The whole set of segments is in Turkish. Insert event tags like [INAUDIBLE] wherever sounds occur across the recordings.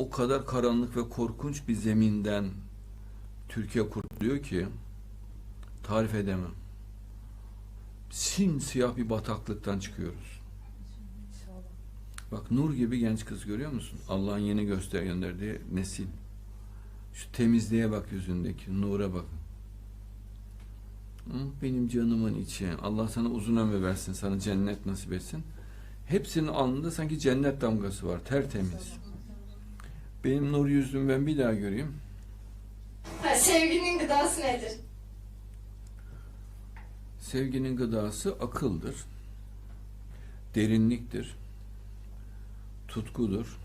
o kadar karanlık ve korkunç bir zeminden Türkiye kurtuluyor ki tarif edemem. Simsiyah bir bataklıktan çıkıyoruz. Bak nur gibi genç kız görüyor musun? Allah'ın yeni göster gönderdiği nesil. Şu temizliğe bak yüzündeki, nura bak. Benim canımın içi. Allah sana uzun ömür versin, sana cennet nasip etsin. Hepsinin alnında sanki cennet damgası var, tertemiz. Benim nur yüzümü ben bir daha göreyim. Ha, sevginin gıdası nedir? Sevginin gıdası akıldır, derinliktir, tutkudur,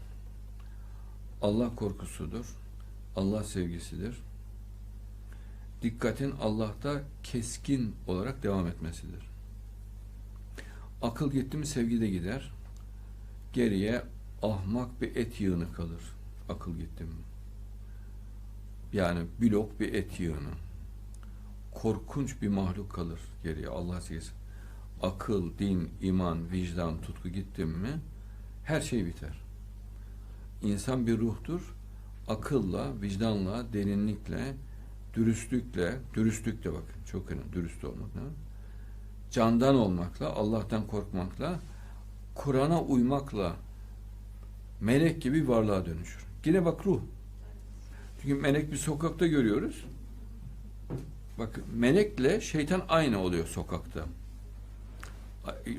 Allah korkusudur, Allah sevgisidir. Dikkatin Allah'ta keskin olarak devam etmesidir. Akıl gitti mi sevgi de gider. Geriye ahmak bir et yığını kalır. Akıl gitti mi? Yani blok bir et yığını korkunç bir mahluk kalır geriye Allah sevgisi. Akıl, din, iman, vicdan, tutku gitti mi her şey biter. İnsan bir ruhtur. Akılla, vicdanla, derinlikle, dürüstlükle, dürüstlük de bakın çok önemli dürüst olmak. Candan olmakla, Allah'tan korkmakla, Kur'an'a uymakla melek gibi bir varlığa dönüşür. Yine bak ruh. Çünkü melek bir sokakta görüyoruz. Bak melekle şeytan aynı oluyor sokakta.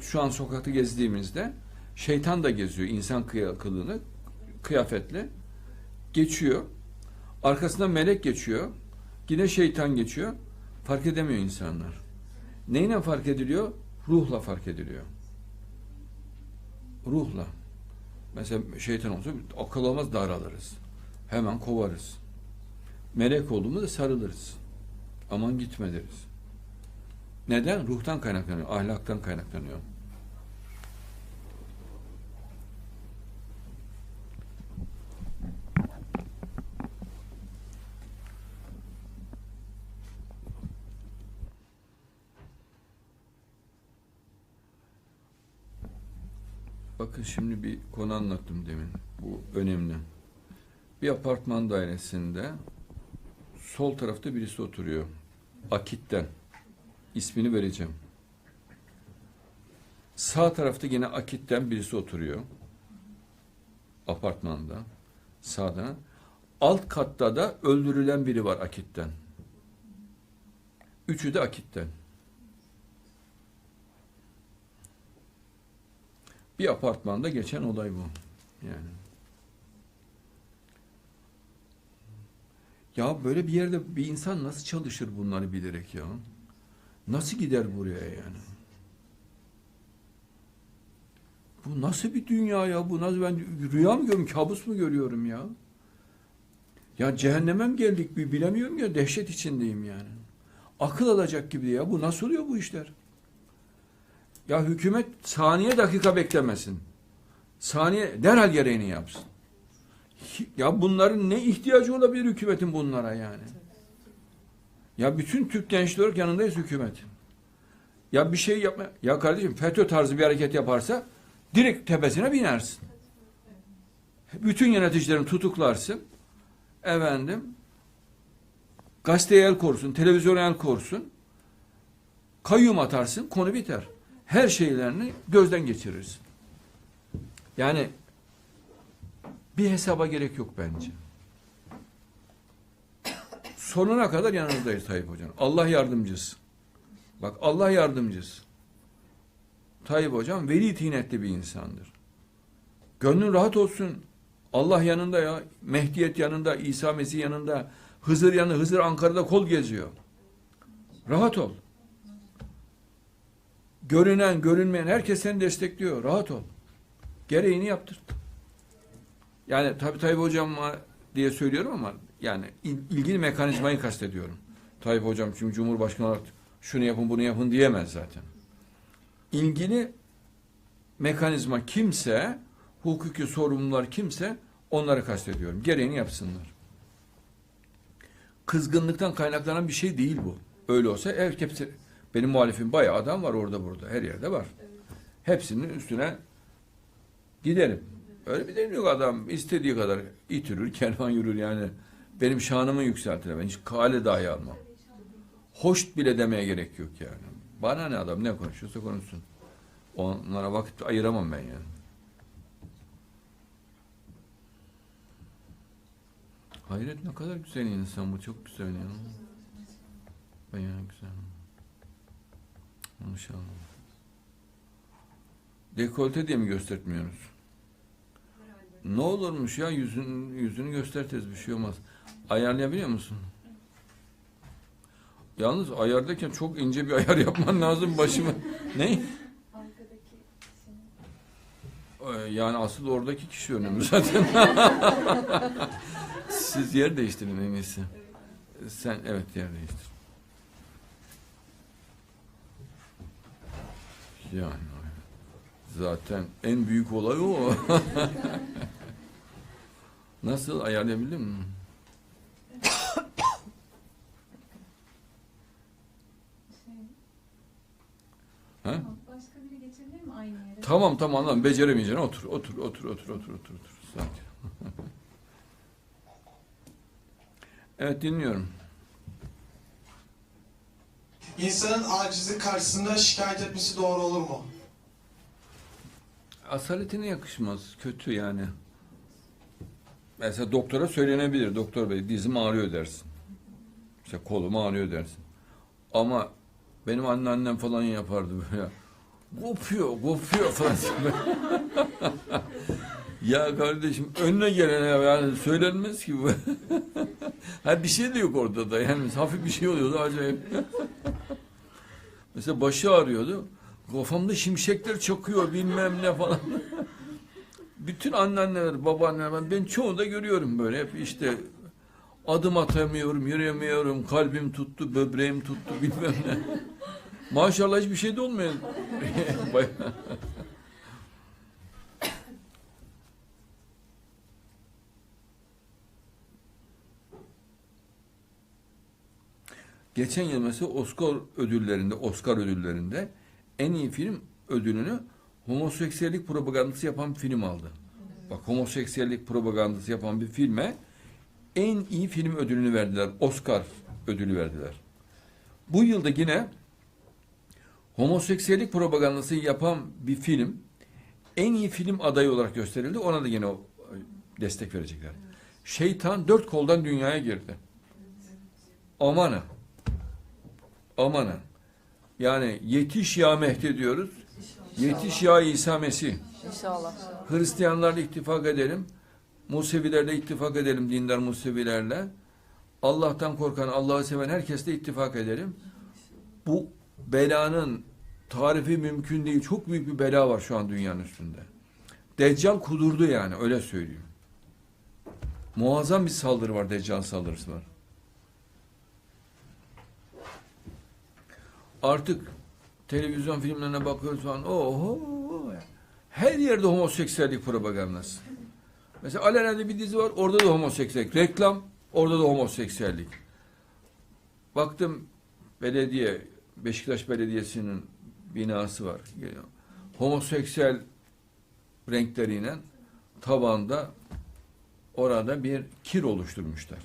Şu an sokakta gezdiğimizde şeytan da geziyor insan kılığını kıyafetle geçiyor. Arkasından melek geçiyor. Yine şeytan geçiyor. Fark edemiyor insanlar. Neyle fark ediliyor? Ruhla fark ediliyor. Ruhla. Mesela şeytan olsa akıl olmaz daralırız. Hemen kovarız. Melek olduğumuzda sarılırız. Aman gitme deriz. Neden? Ruhtan kaynaklanıyor, ahlaktan kaynaklanıyor. Bakın şimdi bir konu anlattım demin. Bu önemli. Bir apartman dairesinde sol tarafta birisi oturuyor. Akit'ten. İsmini vereceğim. Sağ tarafta yine Akit'ten birisi oturuyor. Apartmanda. Sağda. Alt katta da öldürülen biri var Akit'ten. Üçü de Akit'ten. Bir apartmanda geçen olay bu. Yani. Ya böyle bir yerde bir insan nasıl çalışır bunları bilerek ya? Nasıl gider buraya yani? Bu nasıl bir dünya ya? Bu nasıl ben rüya mı görüyorum, kabus mu görüyorum ya? Ya cehenneme mi geldik bir bilemiyorum ya dehşet içindeyim yani. Akıl alacak gibi ya. Bu nasıl oluyor bu işler? Ya hükümet saniye dakika beklemesin. Saniye derhal gereğini yapsın. Ya bunların ne ihtiyacı olabilir hükümetin bunlara yani? Ya bütün Türk gençleri yanındayız hükümet. Ya bir şey yapma. Ya kardeşim FETÖ tarzı bir hareket yaparsa direkt tepesine binersin. Bütün yöneticilerini tutuklarsın. Efendim gazeteye el korsun, televizyona el korsun. Kayyum atarsın, konu biter. Her şeylerini gözden geçirirsin. Yani bir hesaba gerek yok bence. Sonuna kadar yanınızdayız Tayyip Hocam. Allah yardımcısı. Bak Allah yardımcısı. Tayyip Hocam veli tinetli bir insandır. Gönlün rahat olsun. Allah yanında ya. Mehdiyet yanında, İsa Mesih yanında. Hızır yanında, Hızır Ankara'da kol geziyor. Rahat ol. Görünen, görünmeyen herkes seni destekliyor. Rahat ol. Gereğini yaptırt. Yani tabii Tayyip Hocam diye söylüyorum ama yani il- ilgili mekanizmayı kastediyorum. Tayyip Hocam çünkü Cumhurbaşkanı olarak şunu yapın bunu yapın diyemez zaten. İlgili mekanizma kimse, hukuki sorumlular kimse onları kastediyorum. Gereğini yapsınlar. Kızgınlıktan kaynaklanan bir şey değil bu. Öyle olsa her hepsi benim muhalifim bayağı adam var orada burada. Her yerde var. Hepsinin üstüne giderim. Öyle bir deyim yok adam istediği kadar itürür, [LAUGHS] kervan yürür yani. Benim şanımı yükseltir. Ben hiç kale dahi almam. Hoş bile demeye gerek yok yani. Bana ne adam ne konuşuyorsa konuşsun. Onlara vakit ayıramam ben yani. Hayret ne kadar güzel insan bu çok güzel ya. Bayağı güzel. Maşallah. Dekolte diye mi göstertmiyoruz? Ne olurmuş ya yüzün yüzünü göstertiriz bir şey olmaz. Ayarlayabiliyor musun? Yalnız ayardayken çok ince bir ayar yapman lazım başımı. [LAUGHS] ne? Arkadaki Ee, Yani asıl oradaki kişi önemli zaten. [LAUGHS] Siz yer değiştirin en iyisi. Sen evet yer değiştir. Yani zaten en büyük olay o. [LAUGHS] Nasıl ayarlayabildin mi? şey, Ha? başka biri geçebilir mi aynı yere? Tamam tamam lan beceremeyeceksin. Otur otur otur otur otur otur otur. [LAUGHS] Evet dinliyorum. İnsanın acizi karşısında şikayet etmesi doğru olur mu? Asaletine yakışmaz. Kötü yani. Mesela doktora söylenebilir. Doktor bey dizim ağrıyor dersin. İşte kolum ağrıyor dersin. Ama benim anneannem falan yapardı böyle. Kopuyor, kopuyor falan. [LAUGHS] ya kardeşim önüne gelene yani söylenmez ki bu. [LAUGHS] ha bir şey de yok orada da yani hafif bir şey oluyordu acayip. Mesela başı ağrıyordu. Kafamda şimşekler çakıyor bilmem ne falan. Bütün anneanneler, babaanneler ben, ben çoğu da görüyorum böyle hep işte adım atamıyorum, yürüyemiyorum, kalbim tuttu, böbreğim tuttu bilmem ne. Maşallah hiçbir şey de olmuyor. [LAUGHS] Geçen yıl mesela Oscar ödüllerinde, Oscar ödüllerinde en iyi film ödülünü homoseksüellik propagandası yapan bir film aldı. Bak homoseksüellik propagandası yapan bir filme en iyi film ödülünü verdiler. Oscar ödülü verdiler. Bu yılda yine homoseksüellik propagandası yapan bir film en iyi film adayı olarak gösterildi. Ona da yine e, destek verecekler. Şeytan dört koldan dünyaya girdi. Aman. Aman ha. Yani yetiş ya Mehdi diyoruz. Yetiş ya İsa Mesih. İnşallah. Hristiyanlarla ittifak edelim. Musevilerle ittifak edelim dindar Musevilerle. Allah'tan korkan, Allah'ı seven herkesle ittifak edelim. Bu belanın tarifi mümkün değil. Çok büyük bir bela var şu an dünyanın üstünde. Deccal kudurdu yani öyle söyleyeyim. Muazzam bir saldırı var, Deccal saldırısı var. Artık televizyon filmlerine bakıyoruz falan. Oho! Her yerde homoseksüellik propagandası. Mesela alelade bir dizi var, orada da homoseksüellik. Reklam, orada da homoseksüellik. Baktım belediye, Beşiktaş Belediyesi'nin binası var. Homoseksüel renkleriyle tabanda orada bir kir oluşturmuşlar.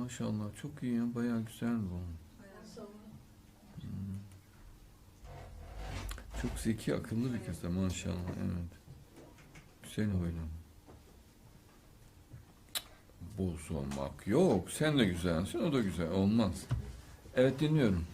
Maşallah çok iyi ya bayağı güzel bu. Hmm. Çok zeki akıllı bir kız da maşallah evet. Güzel oyun. Boz olmak yok. Sen de güzelsin o da güzel olmaz. Evet dinliyorum.